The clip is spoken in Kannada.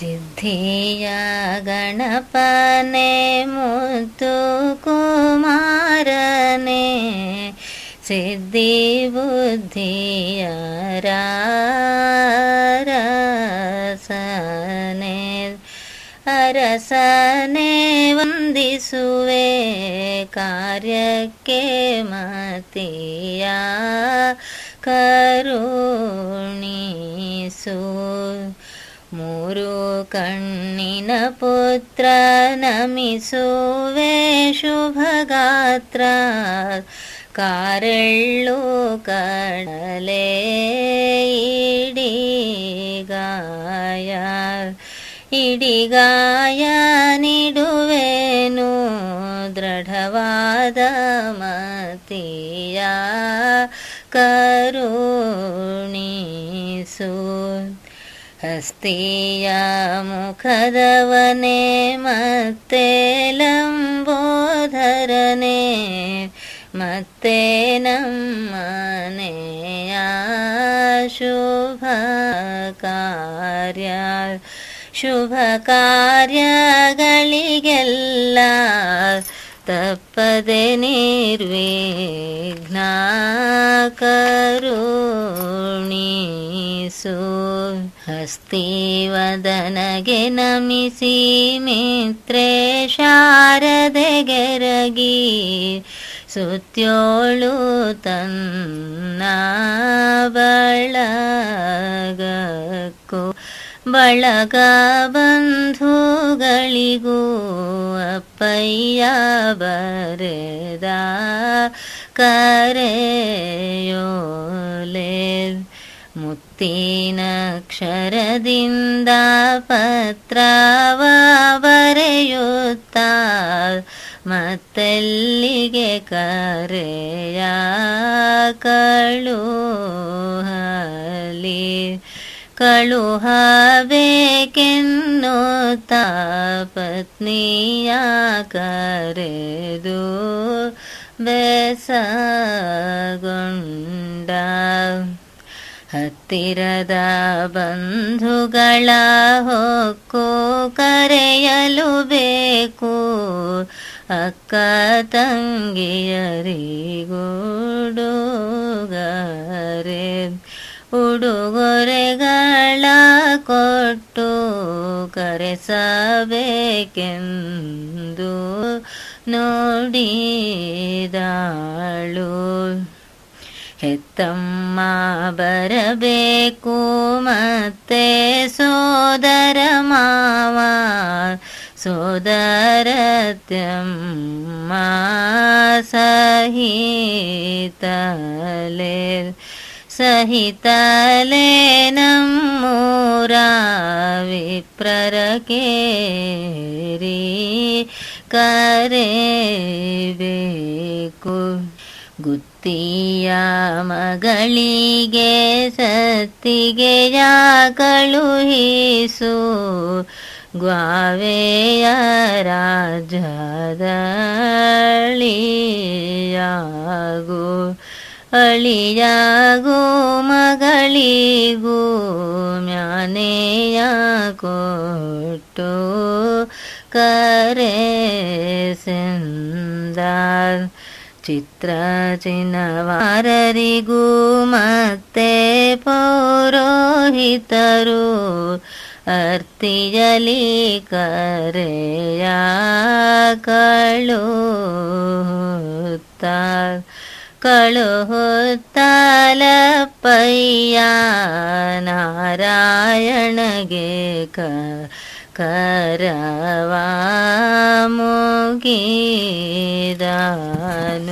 ಸಿದ್ಧಿಯ ಗಣಪನೆ ಮುತ್ತು ಕುಮಾರನೆ ಸಿದ್ಧಿ ಬುದ್ಧಿಯ ರಾರಸನೆ ಅರಸನೆ ವಂದಿಸುವೆ ಕಾರ್ಯಕ್ಕೆ ಮತಿಯ ಕರುಣಿಸು ಮೂರು ಕಣ್ಣಿನ ಪುತ್ರ ನಮಿಸುವೆ ಶುಭಗಾತ್ರ ಕಾರೆಳ್ಳು ಕಡಲೆ ಇಡಿಗಾಯ ಇಡಿಗಾಯ ನಿಡುವೆನು ದೃಢವಾದ ಮತಿಯ ಕರುಣಿಸು ಹಸ್ತಿಯ ಮುಖದವನೇ ಮತ್ತೆ ಲಂಬೋಧರನೆ ಮತ್ತೆ ನಮ್ಮನೆಯ ಶುಭ ಕಾರ್ಯ ಶುಭ ಕಾರ್ಯಗಳಿಗೆಲ್ಲ ತಪ್ಪದೆ ನಿರ್ವಿಘ್ನ ಕರುಣಿಸು ಹಸ್ತಿವದನಗೆ ನಮಿಸಿ ಮಿತ್ರೆ ಶಾರದೆಗೆರಗಿ ಸುತ್ಯೋಳು ತನ್ನ ಬಳಗಕ್ಕೂ ಬಳಗ ಬಂಧುಗಳಿಗೂ ಅಪ್ಪಯ್ಯ ಬರೆದ ಕರೆಯೋಲೆ ಮುತ್ತಿನಕ್ಷರದಿಂದ ಪತ್ರವ ಬರೆಯುತ್ತ ಮತ್ತೆಲ್ಲಿಗೆ ಕರೆಯ ಕಳುಹಲಿ ಕಳುಹಬೇಕೆನ್ನುತ್ತ ಪತ್ನಿಯ ಕರೆದು ಬೆಸಗೊಂಡ ಹತ್ತಿರದ ಬಂಧುಗಳ ಹೊಕ್ಕು ಕರೆಯಲು ಬೇಕು. ಅಕ್ಕ ತಂಗಿಯರಿಗೂಡುಗರೆ ಉಡುಗೊರೆಗಳ ಕೊಟ್ಟು ಕರೆಸಬೇಕೆಂದು ನೋಡಿದಾಳು. ಹೆತ್ತಮ್ಮ ಬರಬೇಕು ಮತ್ತೆ ಸೋದರ ಮಾವ ಸೋದರತ್ಯಮ್ಮ ಸಹಿತಲೆ ಸಹಿತಲೆ ನಮ್ಮೂರ ವಿಪ್ರರ ಕೇರಿ ಕರೆಬೇಕು ಗುತ್ತಿಯ ಮಗಳಿಗೆ ಸತ್ತಿಗೆಯ ಕಳುಹಿಸು ಗ್ವಾವೆಯ ರಾಜದಳಿಯಾಗು ಅಳಿಯಾಗು ಮಗಳಿಗೂ ಮ್ಯಾನೆಯ ಕೊಟ್ಟು ಕರೆಸೆಂದ ಚಿತ್ರ ಚಿನ್ನವಾರರಿಗೂ ಮತ್ತೆ ಪೌರೋಹಿತರು ಅರ್ತಿಯಲಿ ಕರೆಯ ಕಳುತ್ತ ಕಳುಹುತ್ತಲಪ್ಪಯ್ಯ ನಾರಾಯಣಗೆ ಕ करवा मुगी दान